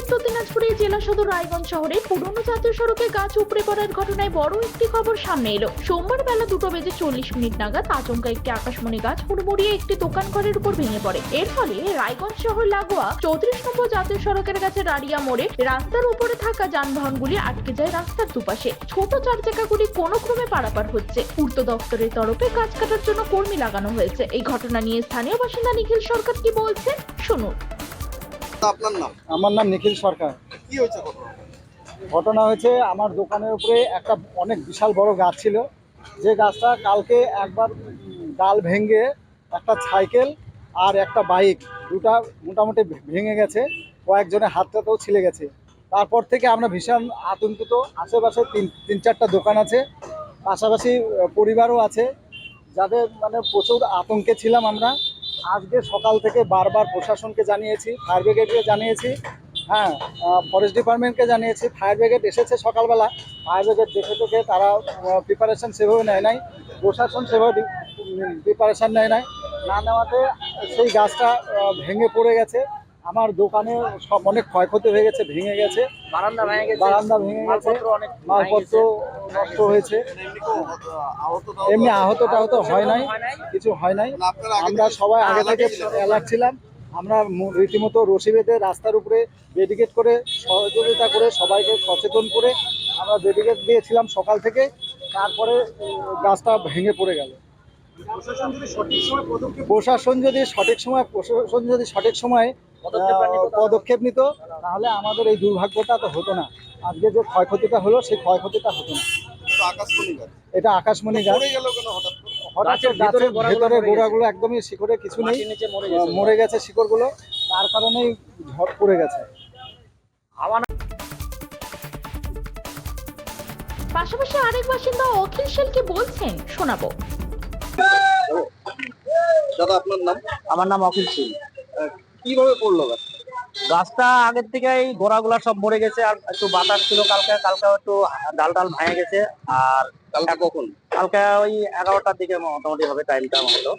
উত্তর দিনাজপুরের জেলা সদর রায়গঞ্জ শহরে পুরনো জাতীয় সড়কে গাছ উপড়ে পড়ার ঘটনায় বড় একটি খবর সামনে এলো। সোমবার বেলা দুটো বেজে চল্লিশ মিনিট নাগাদ আচমকা একটি আকাশমণি গাছ হুড়মুড়িয়ে একটি দোকান ঘরের উপর ভেঙে পড়ে। এর ফলে রায়গঞ্জ শহর লাগোয়া চৌত্রিশ নম্বর জাতীয় সড়কের কাছে রাড়িয়া মোড়ে রাস্তার উপরে থাকা যানবাহনগুলি আটকে যায় রাস্তার দুপাশে। ছোট চার চাকাগুলি কোনো ক্রমে পারাপার হচ্ছে। পূর্ত দপ্তরের তরফে গাছ কাটার জন্য কর্মী লাগানো হয়েছে। এই ঘটনা নিয়ে স্থানীয় বাসিন্দা নিখিল সরকার কি বলছেন? শুনুন। আপনার নাম? আমার নাম নিখিল সরকার। কি হয়েছে ঘটনা? ঘটনা হয়েছে আমার দোকানের উপরে একটা অনেক বিশাল বড় গাছ ছিল। যে গাছটা কালকে একবার ডাল ভেঙে একটা সাইকেল আর একটা বাইক দুটা মোটামুটি ভেঙে গেছে কয়েকজনের হাতটাতেও ছিলে গেছে। তারপর থেকে আমরা ভীষণ আতঙ্কিত। আশেপাশে তিন তিন চারটা দোকান আছে পাশাপাশি পরিবারও আছে। যাদের মানে প্রচুর আতঙ্কে ছিলাম আমরা। আজকে সকাল থেকে বারবার প্রশাসনকে জানিয়েছি ফায়ার ব্রিগেডকে জানিয়েছি হ্যাঁ ফরেস্ট ডিপার্টমেন্টকে জানিয়েছি। ফায়ার ব্রিগেড এসেছে সকালবেলা। ফায়ার ব্রিগেড দেখে দেখে তারা প্রিপারেশান সেভাবে নেয় নাই। প্রশাসন সেভাবে প্রিপারেশান নেয় নাই। না নেওয়াতে সেই গাছটা ভেঙে পড়ে গেছে। আমার দোকানে সব অনেক ক্ষয়ক্ষতি হয়ে গেছে ভেঙে গেছে। বারান্দা ভেঙে গেছে। বারান্দা ভেঙে গেছে। মালপত্র নষ্ট হয়েছে। মানে এমনি আহত টাহত হয় নাই কিছু হয় নাই। আমরা সবাই আগে থেকে? অ্যালার্ট ছিলাম। আমরা রীতিমতো রশি বেঁধে রাস্তার উপরে বেডিকেট করে সহযোগিতা করে সবাইকে সচেতন করে আমরা বেডিকেট দিয়েছিলাম সকাল থেকে। তারপরে গাছটা ভেঙে পড়ে গেল। প্রশাসন যদি সঠিক সময় প্রশাসন যদি সঠিক সময় পদক্ষেপ নিত তাহলে আমাদের এই দুর্ভাগ্যটা তো হতো না। আজকে যে ক্ষয়ক্ষতিটা হলো সেই ক্ষয়ক্ষতিটা হতো না। তো আকাশমণি গাছ এটা আকাশমণি গাছ পড়ে গেল কেন হঠাৎ গাছের ভেতরে গোড়াগুলো একদমই শিকড়ে কিছু নেই। মরে গেছে। শিকড়গুলো। তার কারণেই ঝড় পড়ে গেছে। পাশাপাশি আরেক বাসিন্দা অখিল সেল কি বলছেন শোনাবো। দাদা আপনার নাম? আমার নাম অখিল সিং কীভাবে পড়ল গাছ? গাছটা আগের থেকে এই গোড়াগুলা সব মরে গেছে আর একটু বাতাস ছিল কালকে কালকে একটু ডাল ডাল ভাঙে গেছে আর কালকে কখন? কালকে ওই এগারোটার দিকে মোটামুটি হবে টাইমটা মতো।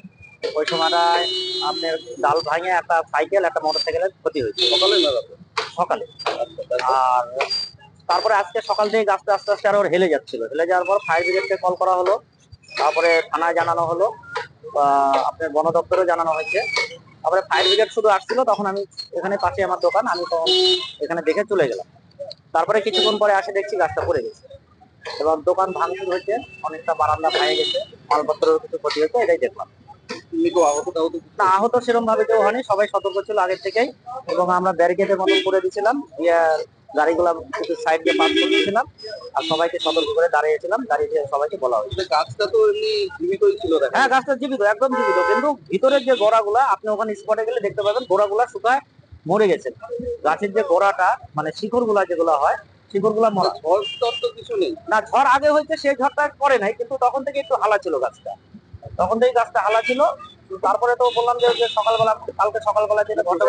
ওই সময়টায় আপনার ডাল ভাঙে একটা সাইকেল একটা মোটর সাইকেলের ক্ষতি হয়েছে। সকালে সকালে। আর তারপরে আজকে সকাল থেকে গাছটা আস্তে আস্তে আরও হেলে যাচ্ছিল। হেলে যাওয়ার পর ফায়ার ব্রিগেডকে কল করা হলো তারপরে থানায় জানানো হলো আপনার বন দপ্তরেও জানানো হয়েছে। তারপরে ফায়ার ব্রিগেড শুধু আসছিল তখন আমি এখানে পাশে আমার দোকান আমি তখন এখানে দেখে চলে গেলাম। তারপরে কিছুক্ষণ পরে আসে দেখছি গাছটা পড়ে গেছে। এবং দোকান ভাঙচুর হয়েছে অনেকটা বারান্দা ভেঙে গেছে মালপত্রের কিছু ক্ষতি হয়েছে এটাই দেখলাম। না আহত সেরকম ভাবে কেউ হয়নি সবাই সতর্ক ছিল আগের থেকেই। এবং আমরা ব্যারিকেডের মতন করে দিয়েছিলাম দিয়ে গাড়িগুলা কিছু সাইড দিয়ে পাস করে দিয়েছিলাম আর সবাইকে সতর্ক করে দাঁড়িয়েছিলাম দাঁড়িয়ে সবাইকে বলা হয়েছে। গাছটা তো এমনি জীবিতই ছিল হ্যাঁ গাছটা জীবিত একদম জীবিত। কিন্তু ভিতরের যে গোড়াগুলা আপনি ওখানে স্পটে গেলে দেখতে পাবেন গোড়াগুলা শুকায় মরে গেছে। গাছের যে গোড়াটা মানে শিকড়গুলা যেগুলো হয় শিকড়গুলা মরা। ঝড় তো কিছু নেই। না ঝড় আগে হয়েছে সেই ঝড়টা পরে নাই কিন্তু তখন থেকে একটু হালা ছিল গাছটা। তখন থেকে গাছটা হালা ছিল তারপরে তো বললাম যে সকালবেলা, কালকে সকালবেলা যেটা ঘটনা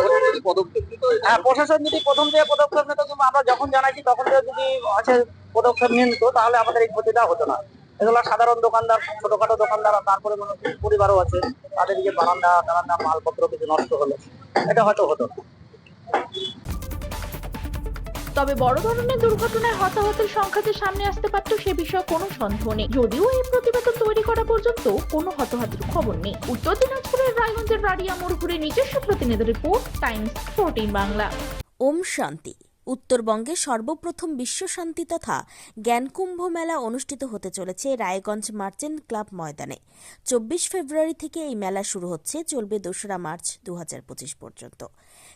হ্যাঁ প্রশাসন যদি প্রথম থেকে পদক্ষেপ নিত কিংবা আমরা যখন জানাইছি, তখন থেকে যদি আছে পদক্ষেপ নিত, তাহলে আমাদের এই ক্ষতিটা হতো না। এগুলো সাধারণ দোকানদার, ছোটখাটো দোকানদার তারপরে কোনো পরিবারও আছে, তাদেরকে বারান্দা, টারান্দা, মালপত্র কিছু নষ্ট হলো। এটা হয়তো হতো। তবে বড় ধরনের দুর্ঘটনায় হতাহতের সংখ্যা যে সামনে আসতে পারত সে বিষয়ে কোনো সন্দেহ নেই। যদিও এই প্রতিবেদন তৈরি করা পর্যন্ত কোনো হতাহতের খবর নেই। উত্তর দিনাজপুরের রায়গঞ্জের রাডিয়া মোড় ঘুরে নিজস্ব প্রতিনিধি রিপোর্ট, টাইমস ফোরটিন বাংলা। ওম শান্তি। উত্তরবঙ্গে সর্বপ্রথম বিশ্ব শান্তি তথা জ্ঞানকুম্ভ মেলা অনুষ্ঠিত হতে চলেছে রায়গঞ্জ মার্চেন্ট ক্লাব ময়দানে। চব্বিশ ফেব্রুয়ারি থেকে এই মেলা শুরু হচ্ছে, চলবে দোসরা মার্চ দু হাজার পঁচিশ পর্যন্ত।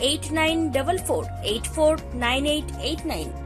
8944 849889.